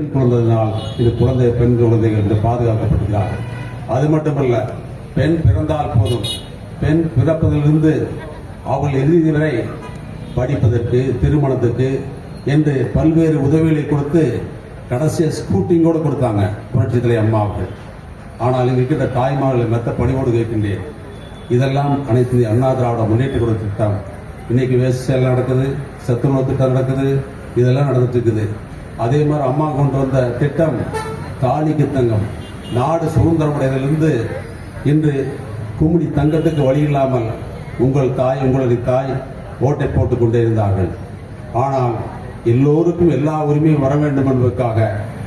பெண் குழந்தையினால் இது குழந்தை பெண் குழந்தைகள் என்று பாதுகாக்கப்படுகிறார். அது மட்டுமல்ல பெண் பிறந்தால் போதும். பெண் பிறப்பதிலிருந்து அவள் இறுதி வரை படிப்பதற்கு திருமணத்துக்கு என்று பல்வேறு உதவிகளை கொடுத்து கடைசியாக ஸ்கூட்டிங் கூட கொடுத்தாங்க புரட்சித் தலைவர் அம்மாவுக்கு ஆனால் இங்கு இருக்கின்ற தாய்மார்களை மெத்த பணிவோடு கேட்கின்றேன். இதெல்லாம் அனைத்து அண்ணா திராவிட முன்னேற்ற குழு திட்டம். இன்னைக்கு வேஸ்ட் நடக்குது சத்துணவு திட்டம் நடக்குது இதெல்லாம் நடந்துட்டு இருக்குது. அதே மாதிரி அம்மா கொண்டு வந்த திட்டம் தாலிக்கு தங்கம். நாடு சுதந்திரமடைவதிலிருந்து இன்று கும்மிடி தங்கத்துக்கு வழி இல்லாமல் உங்கள் தாய் உங்களுடைய தாய் ஓட்டை போட்டுக் கொண்டே இருந்தார்கள். ஆனால் எல்லோருக்கும் எல்லா உரிமையும் வர வேண்டும் என்பதற்காக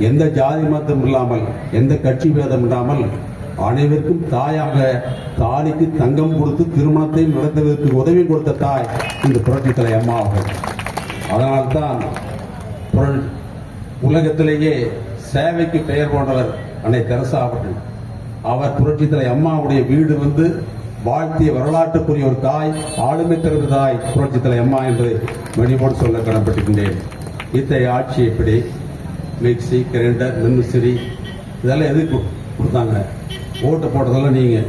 எந்த ஜாதி மதம் இல்லாமல் எந்த கட்சி பேதம் இல்லாமல் அனைவருக்கும் தாயாக தாலிக்கு தங்கம் கொடுத்து திருமணத்தையும் நடத்துவதற்கு உதவி கொடுத்த தாய் இந்த புரட்சித்தலை அம்மா அவர்கள். அதனால்தான் புரட்சி உலகத்திலேயே சேவைக்கு பெயர் போன்றவர் அன்னை தெரசா அவர்கள். அவர் புரட்சி தலை அம்மாவுடைய வீடு வந்து வாழ்த்திய வரலாற்றுக்குரிய ஒரு தாய் ஆளுமை திறந்த தாய் புரட்சி தலை அம்மா என்று மணிபோடு சொல்ல கடன்பட்டிருக்கின்றேன் இத்தகைய ஆட்சி எப்படி? மிக்சி கிரைண்டர் மின்விசிறி இதெல்லாம் எதுக்கு கொடுத்தாங்க? ஓட்டு போட்டதெல்லாம் நீங்க.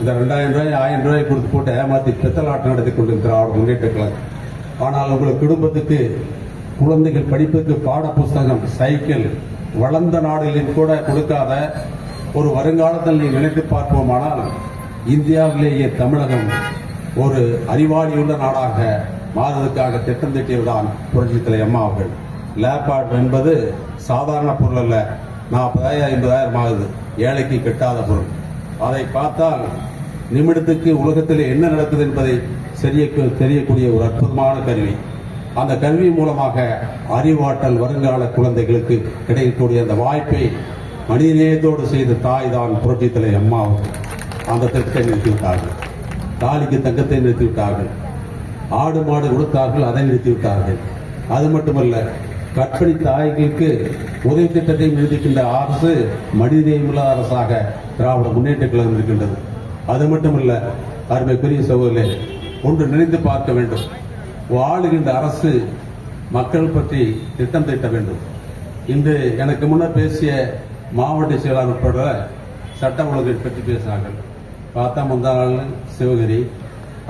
இந்த ரெண்டாயிரம் ரூபாய் ஆயிரம் ரூபாய் கொடுத்து போட்டு ஏமாத்தி பித்தலாட்டம் நடத்தி கொண்டிருக்கிற அவர் முன்னேற்ற கழகம். ஆனால் உங்களை குடும்பத்துக்கு குழந்தைகள் படிப்புக்கு பாட புஸ்தகம் சைக்கிள் வளர்ந்த நாடுகளில் கூட கொடுக்காத ஒரு வருங்காலத்தில் நீ நினைத்து பார்ப்போமானால் இந்தியாவிலேயே தமிழகம் ஒரு அறிவாளியுள்ள நாடாக மாறுவதற்காக திட்டம் தீட்டியதுதான் புரட்சித் தலைவர் அம்மா அவர்கள். லேப்டாப் என்பது சாதாரண பொருள் அல்ல. நாற்பதாயிரம் ஐம்பதாயிரம் ஆகுது. ஏழைக்கு கெட்டாத பொருள். அதை பார்த்தால் நிமிடத்துக்கு உலகத்தில் என்ன நடக்குது என்பதை தெரியக்கூடிய ஒரு அற்புதமான கருவி. அந்த கல்வி மூலமாக அறிவாற்றல் வருங்கால குழந்தைகளுக்கு கிடைக்கக்கூடிய அந்த வாய்ப்பை மனிதநேயத்தோடு செய்த தாய் தான் புரட்சித்தலை அம்மா அந்த திட்டத்தை நிறுத்திவிட்டார்கள். தாலிக்கு தங்கத்தை நிறுத்திவிட்டார்கள். ஆடு மாடு கொடுத்தார்கள் அதை நிறுத்திவிட்டார்கள். அது மட்டுமல்ல கற்பனை தாய்களுக்கு உதவி திட்டத்தை நிறுத்திக்கின்ற அரசு மனிதநேயமுள்ள அரசாக திராவிட முன்னேற்ற கழகம் இருக்கின்றது. அது மட்டுமல்ல அருமை பெரிய சகோதரே ஒன்று நினைந்து பார்க்க வேண்டும். வாழுகின்ற அரசு மக்கள் பற்றி திட்டம் தீட்ட வேண்டும். இன்று எனக்கு முன்னர் பேசிய மாவட்ட செயலாளர் உட்பட சட்ட ஒழுங்கை பற்றி பேசினார்கள். பார்த்தா முந்தா நாள் சிவகிரி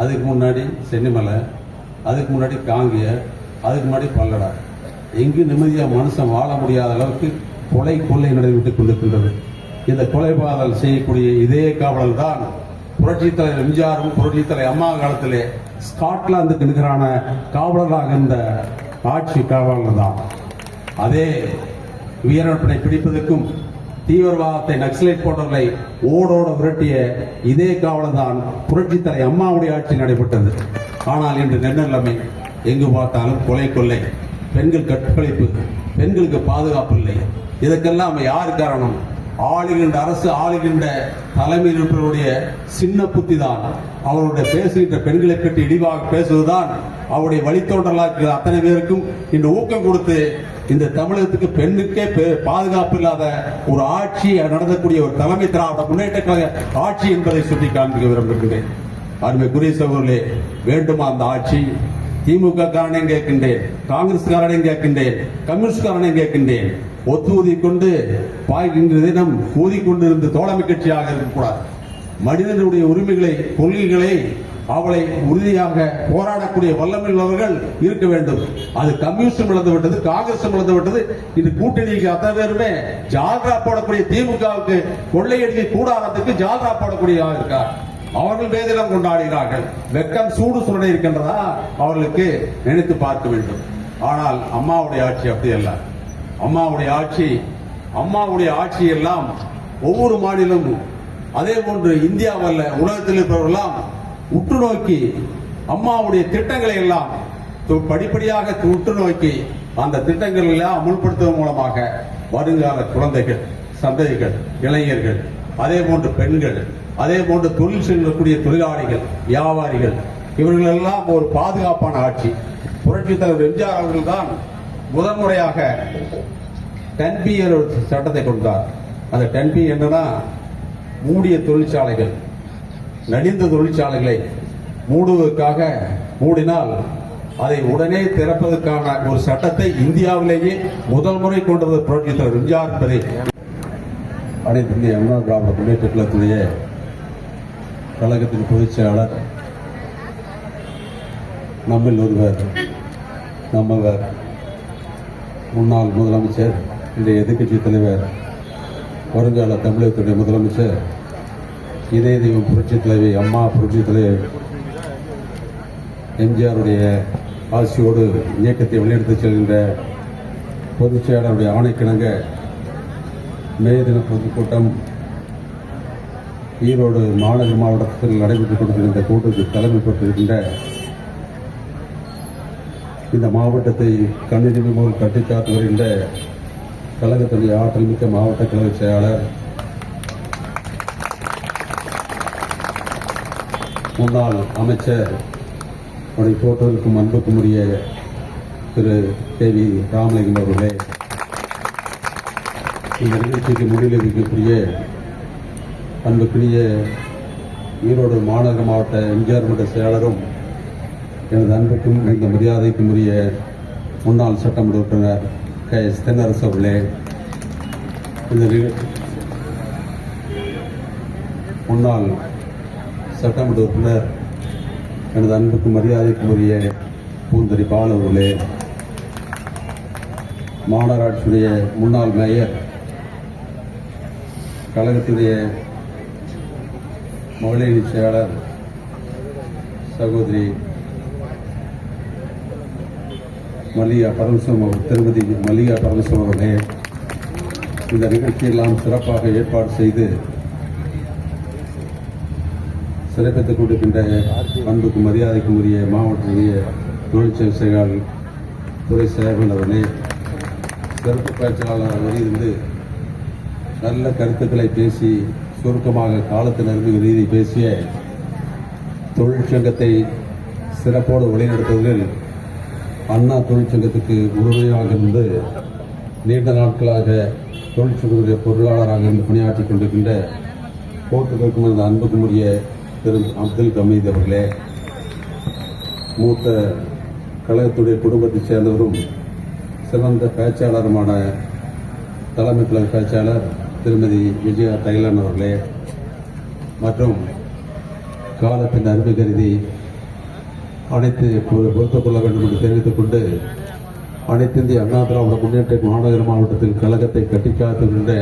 அதுக்கு முன்னாடி சென்னிமலை அதுக்கு முன்னாடி காங்கிய அதுக்கு முன்னாடி பல்லடா எங்கு நிம்மதியாக மனுஷன் வாழ முடியாத அளவுக்கு கொலை கொள்ளை நடைபெற்றுக் கொண்டிருக்கின்றது. இந்த கொலைபாதல் செய்யக்கூடிய இதே காவலர் தான் புரட்சித் தலைவர் எம்ஜிஆரும் புரட்சித் அம்மா காலத்திலே ஸ்காட்லாந்துக்கு நிகரான காவலராக இருந்த ஆட்சி காவலர் தான். அதே வீரப்பனை பிடிப்பதற்கும் தீவிரவாதத்தை நக்சலைட் போன்றவர்களை ஓடோட விரட்டிய இதே காவலர் தான் புரட்சித் அம்மாவுடைய ஆட்சி நடைபெற்றது. ஆனால் இன்று நெண்ணல்லமை எங்கு பார்த்தாலும் கொலை கொள்ளை பெண்கள் கற்பழிப்பு பெண்களுக்கு பாதுகாப்பு இல்லை. இதற்கெல்லாம் யார் காரணம்? ஆளுகின்ற அரசு ஆளுகின்ற தலைமையில் இருப்பவருடைய சின்ன புத்தி தான். அவருடைய பேசுகின்ற பெண்களை பற்றி இழிவாக பேசுவதுதான் அவருடைய வழித்தோன்றலாக அத்தனை பேருக்கும் இந்த ஊக்கம் கொடுத்து இந்த தமிழகத்துக்கு பெண்ணுக்கே பெ- பாதுகாப்பு இல்லாத ஒரு ஆட்சி நடத்தக்கூடிய ஒரு தலைமை திராவிட முன்னேற்ற கழக ஆட்சி என்பதை சுட்டி காண்பிக்க விரும்புகின்றேன். அருமைக்குரிய சகோதரர்களே வேண்டுமா அந்த ஆட்சி? திமுக காரனையும் கேட்கின்றேன் காங்கிரஸ் காரனையும் கேட்கின்றேன் கம்யூனிஸ்ட் காரனையும் கேட்கின்றேன். ஒத்து கொண்டு பாய்கின்ற தினம் ஊதி தோழமை கட்சியாக இருக்கக்கூடாது. மனிதனுடைய உரிமைகளை கொள்கைகளை அவளை உறுதியாக போராடக்கூடிய வல்லமையுள்ளவர்கள் இருக்க வேண்டும். அது கம்யூனிஸ்ட் இழந்து விட்டது காங்கிரஸ் இழந்து விட்டது. இது கூட்டணிக்கு அத்தனை பேருமே ஜால்ரா போடக்கூடிய திமுகவுக்கு கொள்ளையடிக்க கூடாரத்துக்கு ஜால்ரா போடக்கூடிய இருக்கார் அவர்கள் வேதிடம் கொண்டாடுகிறார்கள். வெக்கம் சூடு சுரடை இருக்கின்றதா? அவர்களுக்கு நினைத்து பார்க்க வேண்டும். ஆனால் அம்மாவுடைய ஆட்சி அப்படி அல்ல. அம்மாவுடைய ஆட்சி அம்மாவுடைய ஆட்சி எல்லாம் ஒவ்வொரு மாநிலமும் அதே போன்று இந்தியாவில் உலகத்தில் இருப்பவரெல்லாம் உற்று நோக்கி அம்மாவுடைய திட்டங்களை எல்லாம் து- படிப்படியாக உற்று நோக்கி அந்த திட்டங்கள் எல்லாம் அமுல்படுத்துவதன் மூலமாக வருங்கால குழந்தைகள் சந்ததிகள் இளைஞர்கள் அதே போன்று பெண்கள் அதே போன்று தொழில் செய்யக்கூடிய தொழிலாளிகள் வியாபாரிகள் இவர்கள் எல்லாம் ஒரு பாதுகாப்பான ஆட்சி. புரட்சித் தலைவர் எம்ஜிஆர் அவர்கள் தான் முதன்முறையாக டென் பி ஒரு சட்டத்தை கொடுத்தார். அந்த டென் பி என்னன்னா மூடிய தொழிற்சாலைகள். நடிந்த தொழிற்சாலைகளை மூடுவதற்காக மூடினால் அதை உடனே திறப்பதற்கான ஒரு சட்டத்தை இந்தியாவிலேயே முதல் முறை கொண்டது வந்த புரட்சி தலைவர் எம்ஜிஆர் என்பதை அனைத்து இந்திய அண்ணா திராவிட முன்னேற்ற கழகத்துடைய கழகத்தின் பொதுச் செயலாளர் நம்மில் ஒருவர் நம்மவர் முன்னாள் முதலமைச்சர் இன்றைய எதிர்க்கட்சி தலைவர் வருங்கால தமிழகத்துடைய முதலமைச்சர் இதய தெய்வம் புரட்சி தலைவி அம்மா புரட்சி தலைவர் எம்ஜிஆருடைய ஆசியோடு இயக்கத்தை வழிநடத்திச் செல்கின்ற பொதுச் செயலாளருடைய ஆணைக்கிணங்க மே தின பொதுக்கூட்டம் ஈரோடு மாநகர மாவட்டத்தில் நடைபெற்றுக் கொண்டிருக்கின்ற கூட்டத்தில் தலைமை பெற்றிருக்கின்ற இந்த மாவட்டத்தை கண்ணினிமை போல் கட்டிக்காத்து வருகின்ற கழகத்துடைய ஆற்றல் மிக்க மாவட்ட கழக செயலாளர் முன்னாள் அமைச்சர் அவருடைய போட்டோருக்கும் அன்புக்கும் உரிய திரு வி ராமலிங்கம் அவர்களே இந்த நிகழ்ச்சிக்கு முடிவில் இருக்கக்கூடிய அன்புக்குரிய ஈரோடு மாநகர மாவட்ட எம்ஜிஆர் மன்ற செயலரும் எனது அன்புக்கும் மிகுந்த மரியாதைக்கும் உரிய முன்னாள் சட்டமன்ற உறுப்பினர் கே. எஸ். தென்னரசு அவர்களே இந்த முன்னாள் சட்டமன்ற உறுப்பினர் எனது அன்புக்கும் மரியாதைக்கும் உரிய பூந்தரி பாலு அவர்களே மாநகராட்சியுடைய முன்னாள் மேயர் கழகத்துடைய மகளிர் செயலாளர் சகோதரி மல்லிகா பரமசிவம் அவர்- திருமதி மல்லிகா பரமசிவம் அவர்களே இந்த நிகழ்ச்சியெல்லாம் சிறப்பாக ஏற்பாடு செய்து சிறப்பித்துக் கொண்டிருக்கின்ற அன்புக்கும் மரியாதைக்கும் உரிய மாவட்டத்திலேயே தொழிற்சங்க செயலாளர் துறை சேவன் அவர்களே சிறப்பு பேச்சாளர் வெளியிருந்து நல்ல கருத்துக்களை பேசி சுருக்கமாக காலத்தின் அறிவு ரீதி பேசிய தொழிற்சங்கத்தை சிறப்போடு வழிநடத்துவதில் அண்ணா தொழிற்சங்கத்துக்கு உறுதுணையாக இருந்து நீண்ட நாட்களாக தொழிற்சங்கத்துடைய பொருளாளராக இருந்து பணியாற்றிக் கொண்டிருக்கின்ற போட்டுக்கும் அந்த அன்புக்குரிய திரு அப்துல் கமீத் அவர்களே மூத்த கழகத்துடைய குடும்பத்தைச் சேர்ந்தவரும் சிறந்த பேச்சாளருமான தலைமை கழக பேச்சாளர் திருமதி விஜயா தைலான் அவர்களே மற்றும் காலத்தின் அன்பு கருதி அனைத்து பொ- பொறுத்துக் கொள்ள வேண்டும் என்று தெரிவித்துக் கொண்டு அனைத்து இந்திய அண்ணா திராவிட முன்னேற்ற மாநகர மாவட்டத்தில் கழகத்தை கட்டிக்காத்துகின்ற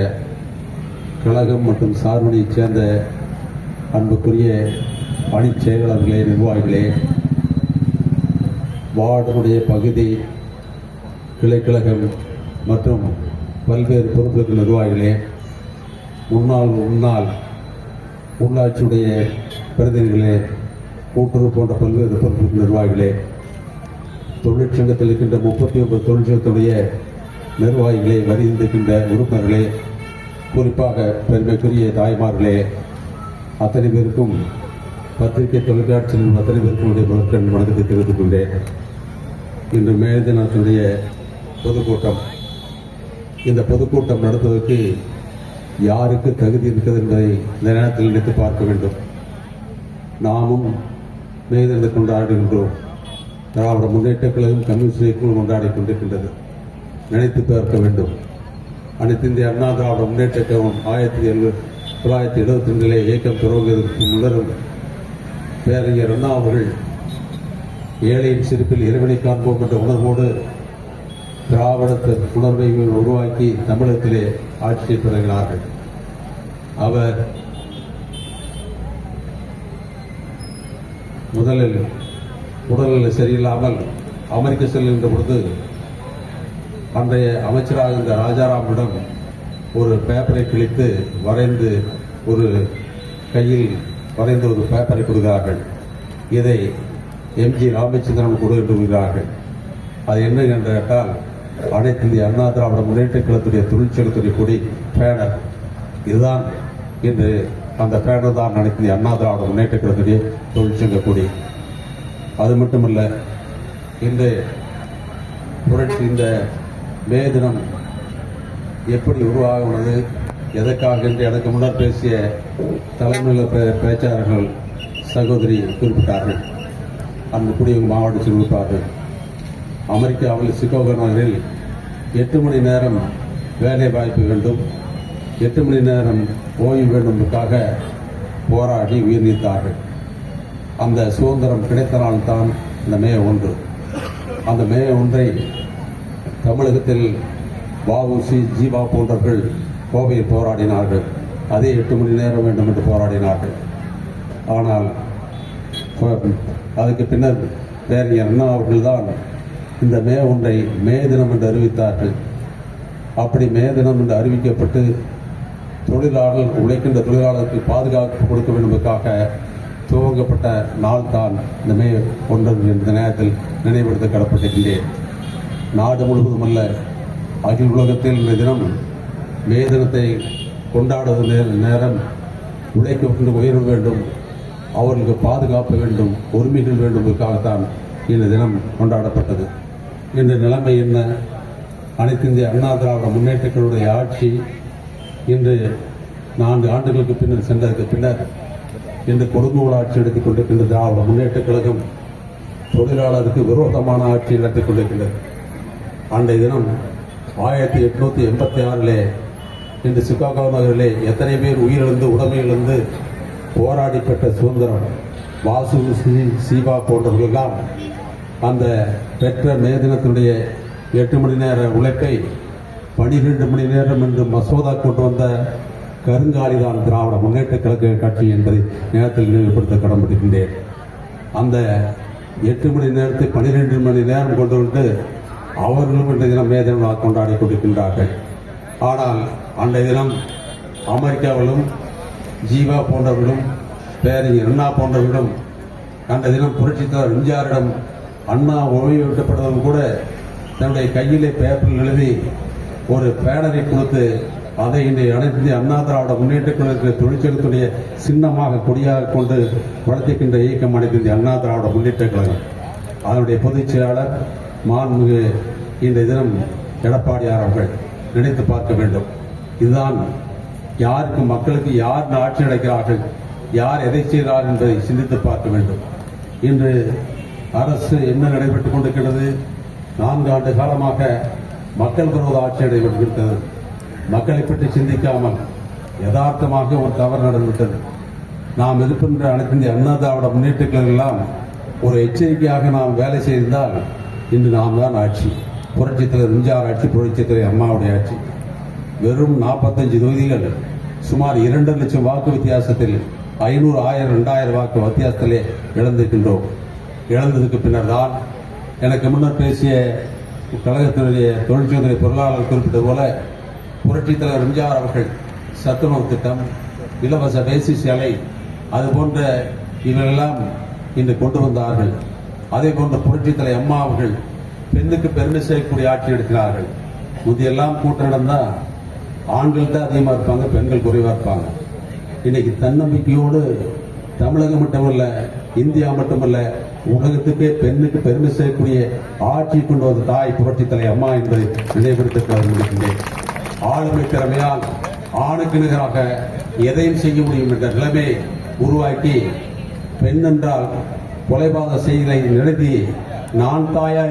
கழகம் மற்றும் சார்பணியைச் சேர்ந்த அன்புக்குரிய அணிச் செயலாளர்களே நிர்வாகிகளே வார்டனுடைய பகுதி கிளைக்கழகம் மற்றும் பல்வேறு பொறுப்புகள் நிர்வாகிகளே முன்னாள் முன்னாள் உள்ளாட்சியுடைய பிரதிநிதிகளே கூட்டுறவு போன்ற பல்வேறு பொறுப்பு நிர்வாகிகளே தொழிற்சங்கத்தில் இருக்கின்ற முப்பத்தி ஒன்பது தொழிற்சங்கத்துடைய நிர்வாகிகளே வரிந்திருக்கின்ற உறுப்பினர்களே குறிப்பாக பெருமைக்குரிய தாய்மார்களே அத்தனை பேருக்கும் பத்திரிகை தொலைக்காட்சியில் அத்தனை பேருக்கும் உடைய முதற்கண் வணக்கத்தை தெரிவித்துக் கொண்டேன் இன்று மே தினத்தினுடைய பொதுக்கூட்டம். இந்த பொதுக்கூட்டம் நடத்துவதற்கு யாருக்கு தகுதி இருக்கிறது என்பதை இந்த நேரத்தில் நினைத்து பார்க்க வேண்டும். நாமும் மே தினத்தை கொண்டாடுகின்றோம். திராவிட முன்னேற்ற கழகம் கம்யூனிஸ்ட் இயக்கமும் கொண்டாடி கொண்டிருக்கின்றது. நினைத்து பார்க்க வேண்டும். அனைத்து இந்திய அண்ணா திராவிட முன்னேற்ற கழகம் ஆயிரத்தி எழு தொள்ளாயிரத்தி எழுபத்தி ரெண்டிலே இயக்கம் தொடங்குவதற்கு முன்னரும் பேரறிஞர் அண்ணா அவர்கள் ஏழையின் சிரிப்பில் இறைவனை காண்போம் என்ற உணர்வோடு திராவிட உணர்வை உருவாக்கி தமிழகத்திலே ஆட்சியை தொடங்கினார்கள் அவர் முதலில் உடல்நிலை சரியில்லாமல் அமெரிக்க செல்கின்ற பொழுது அன்றைய அமைச்சராக இருந்த ராஜாராமிடம் ஒரு பேப்பரை கிழித்து வரைந்து ஒரு கையில் வரைந்து ஒரு பேப்பரை கொடுக்கிறார்கள். இதை எம்ஜி ராமச்சந்திரன் கொடு என்று கூறுகிறார்கள். அது என்ன என்று கேட்டால் அனைத்து இந்திய அண்ணா திராவிட முன்னேற்ற கழகத்துடைய தொழிற்சங்கத்துடைய கொடி பேனர். இதுதான் இன்று அந்த பேனர் தான் அனைத்து அண்ணா திராவிட முன்னேற்ற கழகத்துடைய தொழிற்சங்க கொடி. அது மட்டுமல்ல இந்த புரட்சி இந்த மே தினம் எப்படி உருவாகுனது எதற்காக என்று எனக்கு முன்னர் பேசிய தலைமையில் பே- பேச்சாளர்கள் சகோதரி குறிப்பிட்டார்கள். அந்த குடியுங்க மாவட்ட குறிப்பார்கள் அமெரிக்காவில் சிக்கோக நகரில் எட்டு மணி நேரம் வேலை வாய்ப்பு வேண்டும். எட்டு மணி நேரம் ஓய்வு வேண்டும்காக போராடி உயிர் நீத்தார்கள். அந்த சுதந்திரம் கிடைத்தனால்தான் இந்த மே ஒன்று. அந்த மே ஒன்றை தமிழகத்தில் வஉசி ஜீவா போன்றவர்கள் கோவையில் போராடினார்கள். அதே எட்டு மணி நேரம் வேண்டும் என்று போராடினார்கள். ஆனால் அதுக்கு பின்னர் பேரறிஞர் அண்ணா அவர்கள்தான் இந்த மே ஒன்றை மே தினம் என்று அறிவித்தார்கள். அப்படி மே தினம் என்று அறிவிக்கப்பட்டு தொழிலாளர் உழைக்கின்ற தொழிலாளருக்கு பாதுகாப்பு கொடுக்க வேண்டும் துவங்கப்பட்ட நாள் தான் இந்த மே ஒன்று இந்த நேரத்தில் நினைவுபடுத்த கடப்பட்டிருக்கின்றேன். நாடு முழுவதும் அல்ல அகில உலகத்தில் இந்த தினம் மே தினத்தை கொண்டாடுவது நேரம் உழைக்க உயர வேண்டும் அவர்களுக்கு பாதுகாப்பு வேண்டும் உரிமைகள் வேண்டும்க்காகத்தான் இந்த தினம் கொண்டாடப்பட்டது. இந்த நிலைமை என்ன? அனைத்து இந்திய அண்ணா திராவிட முன்னேற்றங்களுடைய ஆட்சி இன்று நான்கு ஆண்டுகளுக்கு பின்னர் சென்றதற்கு பின்னர் இன்று கொடுங்கோல் ஆட்சி எடுத்துக் கொண்டிருக்கின்ற திராவிட முன்னேற்றக் கழகம் தொழிலாளருக்கு விரோதமான ஆட்சி நடத்திக் கொண்டிருக்கின்றது. அன்றைய தினம் ஆயிரத்தி எட்நூத்தி எண்பத்தி ஆறிலே இன்று சிகாகோ நகரிலே எத்தனை பேர் உயிரிழந்து உடமையிழந்து போராடி பெற்ற சுதந்திரம் வாசு சீவா போன்றவர்களெல்லாம் அந்த பெற்ற மே தினத்தினுடைய எட்டு மணி நேர உழைப்பை பனிரெண்டு மணி நேரம் என்று மசோதா கொண்டு வந்த கருங்காலிதான் திராவிட முன்னேற்ற கழக கட்சி என்பதை நேரத்தில் நினைவுபடுத்த கடன்படுகின்றேன் அந்த எட்டு மணி நேரத்தை பன்னிரெண்டு மணி நேரம் கொண்டு வந்து அவர்களும் இன்றைய தினம் மே தினம் கொண்டாடி கொண்டிருக்கின்றார்கள். ஆனால் அன்றைய தினம் அமெரிக்காவிலும் ஜீவா போன்றவர்களும் பேரறிஞர் அண்ணா போன்றவர்களும் அன்றைய தினம் புரட்சித்தலைவர் எம்ஜிஆரிடம் அண்ணா ஓய்வு விட்டப்பட்டதும் கூட தன்னுடைய கையிலே பேப்பரில் எழுதி ஒரு பேனரை கொடுத்து அதை இன்றைய அனைத்து இந்திய அண்ணா திராவிட முன்னேற்ற கழக தொழிற்சங்கத்துடைய சின்னமாக கொடியாக கொண்டு வளர்த்திக்கின்ற இயக்கம் அனைத்து இந்திய அண்ணா திராவிட முன்னேற்ற கழகம். அதனுடைய பொதுச் செயலாளர் மாண்புமிகு இந்த தினம் எடப்பாடியார் அவர்கள் நினைத்து பார்க்க வேண்டும். இதுதான் யாருக்கு மக்களுக்கு யார் ஆட்சி நடக்கிறார்கள் யார் எதை செய்கிறார்கள் என்பதை சிந்தித்து பார்க்க வேண்டும். இன்று அரசு என்ன நடைபெற்றுக் கொண்டிருக்கிறது நான்கு ஆண்டு காலமாக மக்கள் விரோத ஆட்சி நடைபெற்றிருக்கிறது மக்களை பற்றி சிந்திக்காமல் யதார்த்தமாக ஒரு தவறு நடந்துவிட்டது. நாம் இருக்கின்ற அனைத்து இந்திய அண்ணா திராவிட முன்னேற்றங்கள் எல்லாம் ஒரு எச்சரிக்கையாக நாம் வேலை செய்திருந்தால் இன்று நாம் தான் ஆட்சி. புரட்சித் தலைவர் எம்ஜிஆர் ஆட்சி புரட்சித் அம்மாவுடைய ஆட்சி. வெறும் நாற்பத்தஞ்சு தொகுதிகள் சுமார் இரண்டு லட்சம் வாக்கு வித்தியாசத்தில் ஐநூறு ஆயிரம் ரெண்டாயிரம் வாக்கு வித்தியாசத்திலே இழந்திருக்கின்றோம். இழந்ததுக்கு பின்னர் தான் எனக்கு முன்னர் பேசிய கழகத்தினுடைய தொழிற்சங்கத்துறை பொருளாளர் குறிப்பிட்டது போல புரட்சித் தலைவர் எம்ஜிஆர் அவர்கள் சத்துணவு திட்டம் இலவச பேசி சேலை அது போன்ற இவையெல்லாம் இன்று கொண்டு வந்தார்கள். அதே போன்ற புரட்சித் தலைவர் அம்மா அவர்கள் பெண்ணுக்கு பெருமை செய்யக்கூடிய ஆட்சி எடுக்கிறார்கள். முதியெல்லாம் கூட்டம் நடந்தா ஆண்கள் தான் அதிகமாக இருப்பாங்க பெண்கள் குறைவாக இருப்பாங்க. இன்னைக்கு தன்னம்பிக்கையோடு தமிழகம் மட்டுமல்ல இந்தியா மட்டுமல்ல உலகத்துக்கே பெண்ணுக்கு பெருமை செய்யக்கூடிய ஆட்சி கொண்டு வந்த தாய் புரட்சி தலை அம்மா என்பதை நினைவுபடுத்த விரும்புகின்றேன் ஆளுமை திறமையால் ஆணுக்கு நிகராக எதையும் செய்ய முடியும் என்ற நிலைமையை உருவாக்கி பெண் என்றால் கொலைபாத செய்திகளை நிறுத்தி நான் தாயா